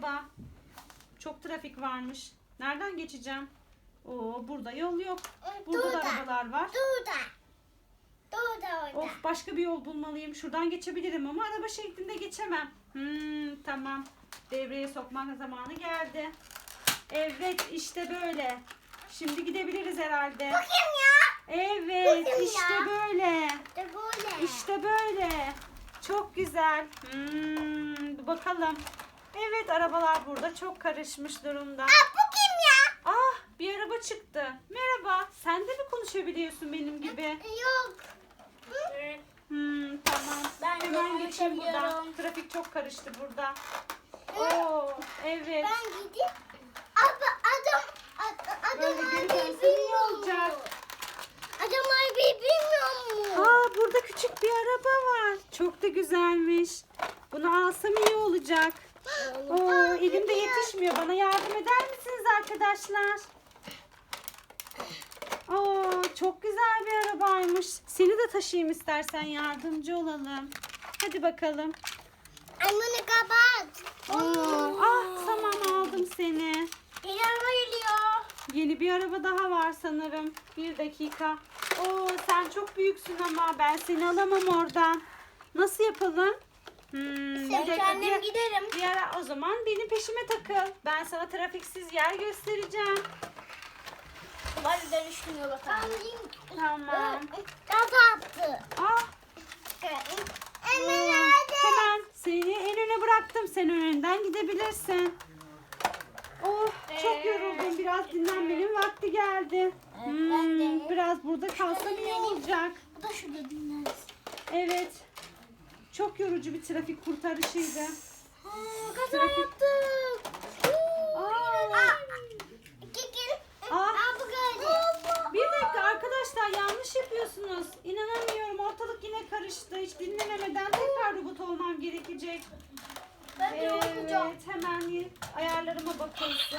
merhaba. Çok trafik varmış. Nereden geçeceğim? Oo burada yol yok. Burada da arabalar var. Burada. Burada orada. Of başka bir yol bulmalıyım. Şuradan geçebilirim ama araba şeklinde geçemem. Hmm, tamam. Devreye sokmak zamanı geldi. Evet işte böyle. Şimdi gidebiliriz herhalde. Bakayım ya. Evet Bakın işte ya. böyle. De böyle. İşte böyle. Çok güzel. Hmm, bakalım. Evet arabalar burada çok karışmış durumda. Aa, bu kim ya? Ah bir araba çıktı. Merhaba. Sen de mi konuşabiliyorsun benim gibi? Yok. Hmm, tamam. Ben Hemen geçeyim buradan. Trafik çok karıştı burada. Oo, evet. Ben gidip Abi adam ad- Böyle adam geri abi dönsen iyi bilmiyor olacak. Adam abi bilmiyor mu? Aa burada küçük bir araba var. Çok da güzelmiş. Bunu alsam iyi olacak. Oo, elimde yetişmiyor. Bana yardım eder misiniz arkadaşlar? Oo, çok güzel bir arabaymış. Seni de taşıyayım istersen yardımcı olalım. Hadi bakalım. Anne kapat. Oo, ah tamam aldım seni. Bir araba geliyor. Yeni bir araba daha var sanırım. Bir dakika. Oo sen çok büyüksün ama ben seni alamam oradan. Nasıl yapalım? Hmm, Sen dakika, kendim bir- giderim. Bir ara o zaman benim peşime takıl. Ben sana trafiksiz yer göstereceğim. Hadi dönüştürüyor bakalım. Tamam. Kaza yaptı. Ah Anne oo, nerede? hemen seni en öne bıraktım. Sen önünden gidebilirsin. Oh çok Ee, yoruldum. Biraz dinlenmenin vakti geldi. Evet. Hmm, biraz burada kalsam iyi olacak. Bu da şurada dinlensin. Evet. Çok yorucu bir trafik kurtarışıydı. Aa, kaza Trafik- yaptık. Aa. Aa. Aa. Bir dakika arkadaşlar yanlış yapıyorsunuz. İnanamıyorum ortalık yine karıştı. Hiç dinlememeden tekrar robot olmam gerekecek. Ben. Evet hemen ayarlarıma bakılsın.